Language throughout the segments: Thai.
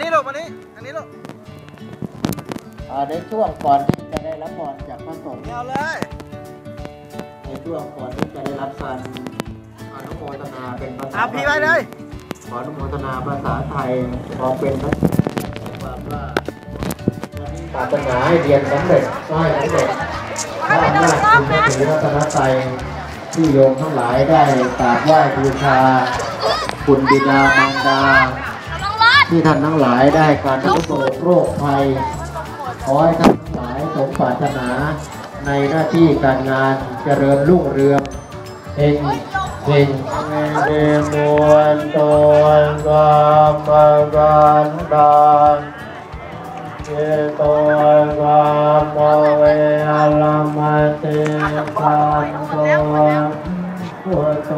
นี้ลูกมานี้อันนี้ลูกอ่าในช่วงก่อนที่จะได้รับพรจากพระสงฆ์เอาเลย ในช่วงก่อนที่จะได้รับการอนุโมทนาเป็นภาษาเอาพี่ไว้เลยขออนุโมทนาภาษาไทยขอเป็นพระความว่าปรารถนาให้เรียนสำเร็จก็ให้สำเร็จถ้าอำนาจคุณพระศรีรัตนตรัยที่โยมทั้งหลายได้กราบไหว้บูชา คุณบิดามารดา ที่ท่านทั้งหลายได้การทุกโศกโรคภัย ขอให้ท่านทั้งหลายสมปรารถนาในหน้าที่การงานเจริญรุ่งเรืองเฮงเฮงเดมวนตนกามกันดานเจโตกามเวอลมติกันโตพุทโต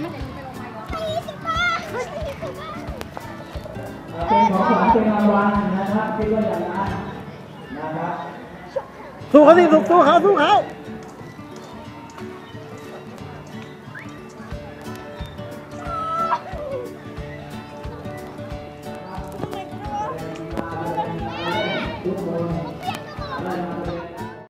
ไหมเป็นของขวัญเป็นรางวัลนะครับคิดว่าอย่างนั้นนะครับสู้เขาสิสู้เขาสู้เขาทุกคนได้รับ